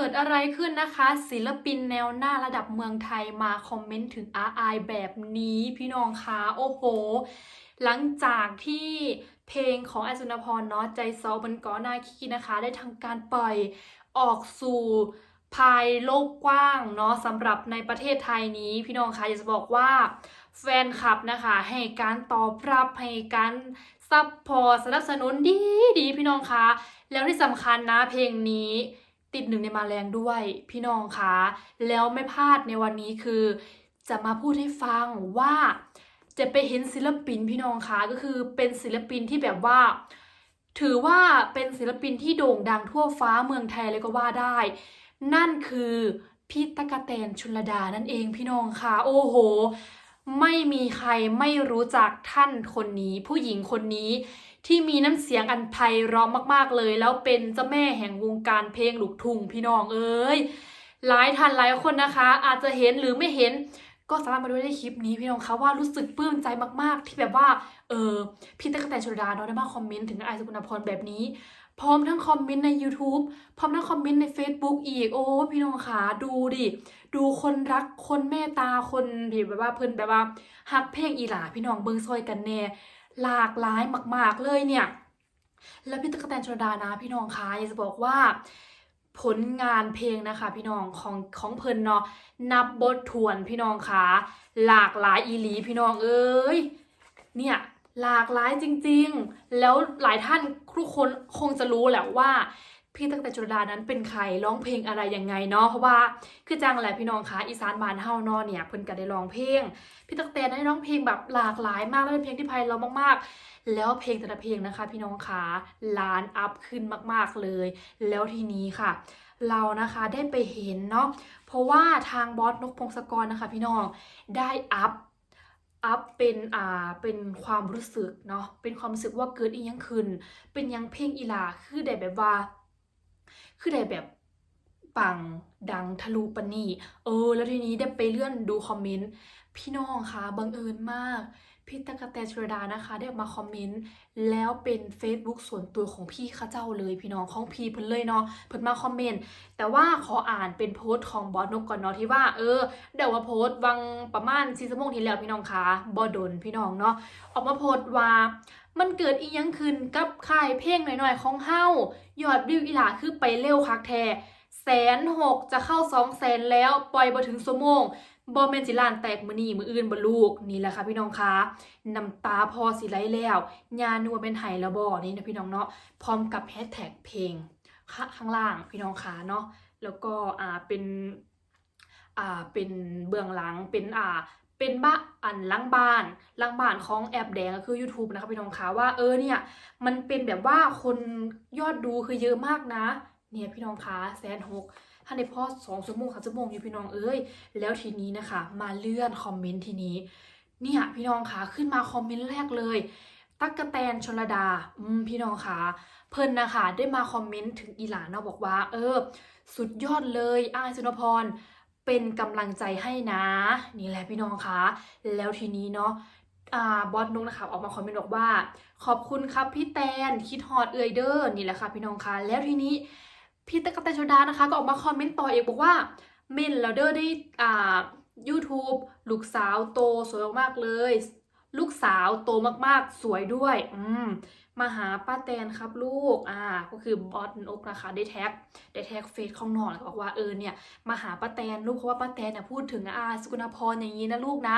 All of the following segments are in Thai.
กิดอะไรขึ้นนะคะ ศิลปินแนวหน้าระดับเมืองไทยมาคอมเมนต์ถึงอาอายแบบนี้พี่น้องคะโอ้โห หลังจากที่เพลงของอสุนพรเนาะใจซอบนก้อนาคีนะคะ ได้ทำการปล่อยออกสู่ภายโลกกว้างเนาะสำหรับในประเทศไทยนี้พี่น้องคะอยากจะบอกว่าแฟนคลับนะคะให้การตอบรับให้การซัพพอร์ตสนับสนุนดีดีพี่น้องคะแล้วที่สำคัญนะเพลงนี้ ติดหนึ่งในมาแรงด้วยพี่น้องคะแล้วไม่พลาดในวันนี้คือ จะมาพูดให้ฟังว่าจะไปเห็นศิลปินพี่น้องคะก็คือเป็นศิลปินที่แบบว่า ถือว่าเป็นศิลปินที่โด่งดังทั่วฟ้าเมืองไทยเลยก็ว่าได้ นั่นคือพี่ตะกะแตนชุลดานั่นเองพี่น้องค่ะโอ้โห ไม่มีใครไม่รู้จักท่านคนนี้ ผู้หญิงคนนี้ที่มีน้ำเสียงอันไพเราะมาก ๆเลย แล้วเป็นเจ้าแม่แห่งวงการเพลงลูกทุ่งพี่น้องเอ้ยหลายท่านหลายคนนะคะ อาจจะเห็นหรือไม่เห็น ก็สามารถมาดูได้ในคลิปนี้พี่น้องคะว่ารู้สึกปลื้มใจมากๆ ที่แบบว่าเออพี่ตะกกะแตนชลดาเนาะได้มาคอมเมนต์ถึงไอซ์กุณพรแบบนี้พร้อมทั้งคอมเมนต์ใน YouTube พร้อมทั้งคอมเมนต์ใน Facebook อีก โอ้พี่น้องคะดูดิ ดูคนรักคนเมตตาคนที่แบบว่าเพิ่นแบบว่าฮักเพลงอีหลาพี่น้องเบิงซอยกันแน่หลากหลายมาก ๆ เลยเนี่ย แล้วพี่ตะกแตนชลดานะพี่น้องคะอยากจะบอกว่าผลงานเพลงนะคะ พี่น้องของของเพิ่นเนาะนับบททวนพี่น้องคะหลากหลายอีหลีพี่น้องเอ้ยเนี่ยหลากหลายจริง ๆ แล้วหลายท่านทุกคนคงจะรู้แหละว่า พี่ตั้งแต่จุฬานั้นเป็นใครร้องเพลงอะไรยังไงเนาะเพราะว่าคือจังแหละพี่น้องคะอีสานบานเฮาเนาะเนี่ยเพิ่นก็ได้ร้องเพลง พี่ตั๊กแตนได้ร้องเพลงแบบหลากหลายมากแล้วเป็นเพลงที่ไพเราะมากๆ แล้วเพลงแต่ละเพลงนะคะ พี่น้องคะล้านอัพขึ้นมากๆเลย แล้วทีนี้ค่ะ เรานะคะได้ไปเห็นเนาะเพราะว่าทางบอสนกพงศกรนะคะ พี่น้องได้อัพอัพเป็นอ่าเป็นความรู้สึกเนาะเป็นความรู้สึกว่าเกิดอีหยังขึ้น เป็นหยังเพลงอีหลาคือได้แบบว่า คือได้แบบปังดังทะลุปนนีเออ แล้วทีนี้ได้ไปเลื่อนดูคอมเมนต์ พี่น้องคะบังเอิญมาก พี่ตะกะแตชลดานะคะ ได้ออกมาคอมเมนต์แล้วเป็น Facebook ส่วนตัวของพี่ข้าเจ้าเลยพี่น้องของพี่เพิ่นเลยเนาะเพิ่นมาคอมเมนต์แต่ว่าขออ่านเป็นโพสต์ของบอสนกก่อนเนาะที่ว่าเออเดี๋ยวว่าโพสต์วังประมาณ4ชั่วโมงที่แล้วพี่น้องคะบ่ดนพี่น้องเนาะออกมาโพสต์ว่ามันเกิดอีหยังขึ้นกับค่ายเพลงหน่อยๆของเฮายอดวิวอีหลาคือไปเร็วคักแท้แสนหกจะเข้าสองแสนแล้วปล่อยบ่ถึงชั่วโมง บอแมนสิลานแตกมือนี่มืออื่นบ่ลูกนี่แหละค่ะพี่น้องคะน้ำตาพอสิไหลแล้วยานัวเป็นไห้แล้วบ่นี่นะพี่น้องเนาะพร้อมกับแฮชแท็กเพลงข้างล่างพี่น้องคะเนาะแล้วก็อ่าเป็นอ่าเป็นเบื้องหลังเป็นอ่าเป็นบ้าอันล่างบ้านล่างบ้านของแอปแดงก็คือ YouTube นะคะพี่น้องคะว่าเออเนี่ยมันเป็นแบบว่าคนยอดดูคือเยอะมากนะ เนี่ยพี่น้องคะแสนหก ถ้าในพ่อสองชั่วโมงสามชั่วโมงอยู่พี่น้องเอ้ย แล้วทีนี้นะคะ มาเลื่อนคอมเมนต์ทีนี้ เนี่ยพี่น้องคะขึ้นมาคอมเมนต์แรกเลยตั๊กกะแตนชลดา อืม พี่น้องคะเพิ่นนะคะได้มาคอมเมนต์ถึงอีหลานเนาะบอกว่า เออ สุดยอดเลยอ้ายสุนพร เป็นกำลังใจให้นะ นี่แหละพี่น้องคะแล้วทีนี้เนาะอบอสนุกนะคะออกมาคอมเมนต์บอกว่า ขอบคุณครับพี่แตนคิดฮอดเอยเดอร์นี่แหละค่ะพี่น้องคะแล้วทีนี้ พี่ตะกะแตนชดานะคะ ก็ออกมาคอมเมนต์ต่ออีกบอกว่าเมนแล้วเดอร์ได้อ่า YouTube ลูกสาวโตสวยมากเลย ลูกสาวโตมากๆ สวยด้วย อืมมาหาป้าแตนครับลูก อ่า ก็คือบอสนกนะคะได้แท็ก ได้แท็กเฟซของหนองแล้วก็บอกว่าเออเนี่ยมาหาป้าแตนลูกเพราะว่าป้าแตนเนี่ยพูดถึงอาสกุณพรอย่างนี้นะลูกนะ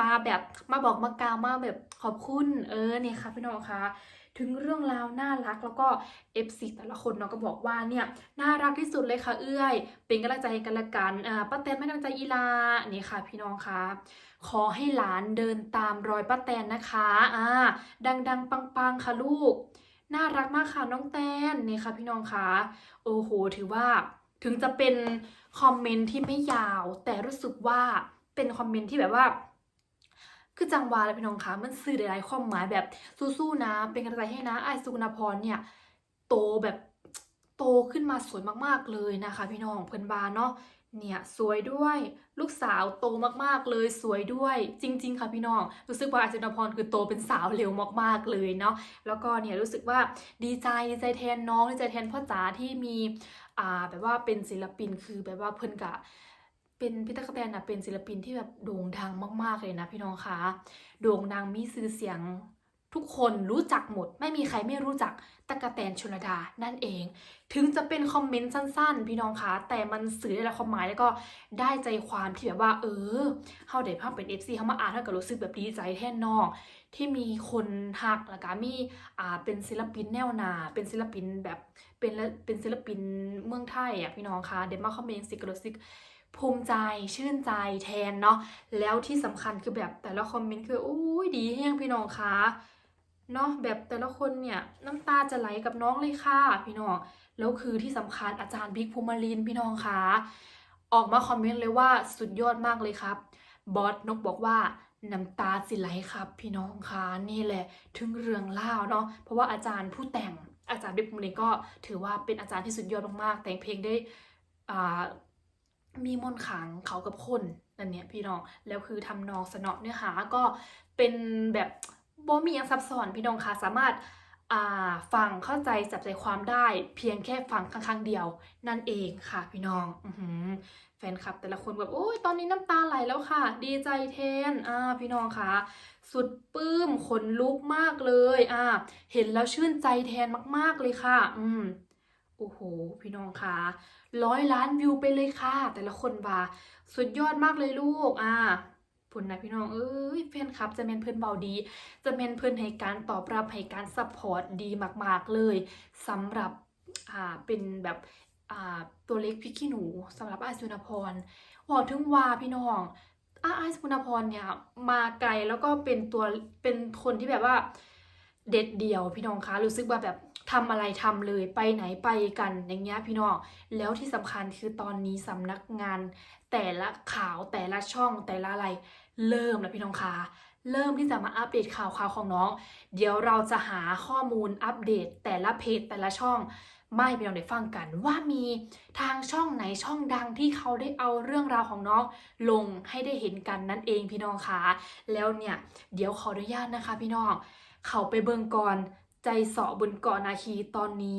มาแบบมาบอกมากาวมาแบบขอบคุณ เออเนี่ยค่ะพี่น้องคะ ถึงเรื่องราวน่ารักแล้วก็ FC แต่ละคนเนาะก็บอกว่าเนี่ยน่ารักที่สุดเลยค่ะเอื้อย เป็นกำลังใจให้กันละกันอ่าป้าแตนไม่กำลังใจอีลานี่ค่ะ พี่น้องคะขอให้หลานเดินตามรอยป้าแตนนะคะอ่าดังๆ ปังๆ ค่ะลูก น่ารักมากค่ะน้องแตนนี่ค่ะ พี่น้องคะโอ้โหถือว่าถึงจะเป็นคอมเมนต์ที่ไม่ยาว แต่รู้สึกว่าเป็นคอมเมนต์ที่แบบว่า คือจังหวะเลยพี่น้องคะมันสื่อหลายๆความหมายแบบสู้ๆนะ เป็นกำลังใจให้นะไอสุกุณพรเนี่ย โตแบบโตขึ้นมาสวยมากๆเลยนะคะ พี่น้องเพื่อนบานเนาะเนี่ยสวยด้วยลูกสาวโตมากๆเลยสวยด้วย จริง ๆ ค่ะพี่น้อง รู้สึกว่าอาจารย์พรคือโตเป็นสาวเร็วมากๆเลยเนาะแล้วก็เนี่ยรู้สึกว่าดีใจดีใจแทนน้องดีใจแทนพ่อจ๋าที่มีอ่าแบบว่าเป็นศิลปินคือแบบว่าเพิ่อนกะ เป็นพี่ตั๊กแตนนะเป็นศิลปินที่แบบโด่งดังมาก ๆ เลยนะพี่น้องคะโด่งดังมีชื่อเสียงทุกคนรู้จักหมด ไม่มีใครไม่รู้จักตั๊กแตนชลดานั่นเอง ถึงจะเป็นคอมเมนต์สั้น ๆ พี่น้องคะแต่มันสื่อได้หลายความหมายแล้วก็ได้ใจความที่แบบว่า เออเฮาได้ภาพเป็น FC เฮามาอ่านเฮาก็รู้สึกแบบดีใจแทนน้อง ที่มีคนฮักแล้วก็มีอ่าเป็นศิลปินแนวหนาเป็นศิลปินแบบเป็นเป็นศิลปินเมืองไทยอะพี่น้องคะเดมาร์คอมเมนต์สิกรู้สึก ภูมิใจชื่นใจแทนเนาะแล้วที่สำคัญคือแบบแต่ละคอมเมนต์คือโอ้ยดีแห้งพี่น้องคะเนาะแบบแต่ละคนเนี่ยน้ำตาจะไหลกับน้องเลยค่ะพี่น้องแล้วคือที่สำคัญอาจารย์บิ๊กภูมิลินพี่น้องคะออกมาคอมเมนต์เลยว่าสุดยอดมากเลยครับบอสนกบอกว่าน้ำตาสิไหลครับ พี่น้องคะนี่แหละถึงเรื่องเล่าเนาะเพราะว่าอาจารย์ผู้แต่งอาจารย์บิ๊กภูมิลินก็ถือว่าเป็นอาจารย์ที่สุดยอดมากๆแต่งเพลงได้อ่า มีมนขังเขากับคนนั่นเนี่ยพี่น้องแล้วคือทำนองสนอเนื้อหาก็เป็นแบบบ่มีอังซับซ้อนพี่น้องคะสามารถาฟังเข้าใจจับใจความได้เพียงแค่ฟังครั้งเดียว นั่นเองค่ะพี่น้องอือหือแฟนคลับแต่ละคนแบบโอ้ยตอนนี้น้ำตาไหลแล้วค่ะ ดีใจแทนอ่าพี่น้องคะสุดปลื้มขนลุกมากเลยอ่าเห็นแล้วชื่นใจแทนมาก ๆเลยค่ะ อืม โอ้โห พี่น้องคะร้อยล้านวิวไปเลยค่ะ แต่ละคนว่าสุดยอดมากเลยลูกอ่าพุ่นนะพี่น้องเอ้ยแฟนคลับจะเมนเพื่อนเบาดี จะเมนเพื่อนให้การตอบรับให้การซัพพอร์ตดีมาก ๆ เลยสำหรับอ่าเป็นแบบอ่าตัวเล็กพริกขี้หนูสำหรับอาสุนพรบอกถึงว่าพี่น้องอาอาสุนพรเนี่ยมาไกลแล้วก็เป็นตัวเป็นคนที่แบบว่าเด็ดเดี่ยวพี่น้องคะรู้สึกว่าแบบ ทำอะไรทำเลยไปไหนไปกันอย่างเงี้ยพี่น้องแล้วที่สำคัญคือตอนนี้สำนักงาน แต่ละข่าวแต่ละช่องแต่ละอะไร เริ่มแล้วพี่น้องคะเริ่มที่จะมาอัปเดตข่าวข่าวของน้อง เดี๋ยวเราจะหาข้อมูลอัปเดตแต่ละเพจแต่ละช่องไม่พี่น้องได้ฟังกันว่ามีทางช่องไหนช่องดังที่เขาได้เอาเรื่องราวของน้องลงให้ได้เห็นกันนั่นเองพี่น้องคะแล้วเนี่ยเดี๋ยวขออนุญาตนะคะพี่น้องเขาไปเบิงก่อน ใจเสาะบนเกาะนาคีตอนนี้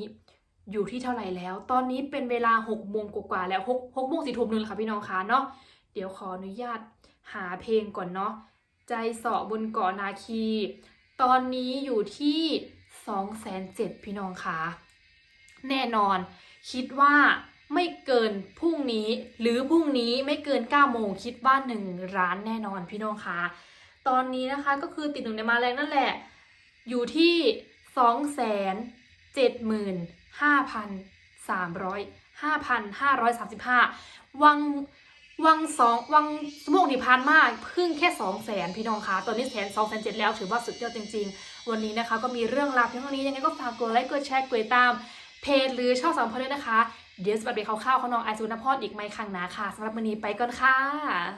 อยู่ที่เท่าไหร่แล้ว ตอนนี้เป็นเวลา6โมงกว่าๆแล้ว6 6โมงสี่ทุ่มนึงแล้วค่ะพี่น้องคะเนาะเดี๋ยวขออนุญาตหาเพลงก่อนเนาะใจเสาะบนเกาะนาคี ตอนนี้อยู่ที่2แสนเจ็ดพี่น้องคะแน่นอน คิดว่าไม่เกินพรุ่งนี้ หรือพรุ่งนี้ไม่เกิน9โมงคิดว่า1ร้านแน่นอนพี่น้องคะตอนนี้นะคะก็คือติดหนึ่งในมาแรงนั่นแหละ อยู่ที่ สองแสนเจ็ดหมื่นห้าพันสามร้อยห้าพันห้าร้อยสามสิบห้าวังวังสองวังสมองที่ผ่านมาเพิ่งแค่สองแสนพี่น้องคะตอนนี้แสนสองแสนเจ็ดแล้วถือว่าสุดยอดจริง ๆ วันนี้นะคะก็มีเรื่องราวเพียงเท่านี้ยังไงก็ฝากกดไลค์กดแชร์กดติดตาม เพจหรือช่องสามพอด้วยนะคะ เดี๋ยวจะไปเบรกคร่าวๆของน้องไอซูนพรอีกไหมครั้งหนาค่ะสำหรับวันนี้ไปก่อนค่ะ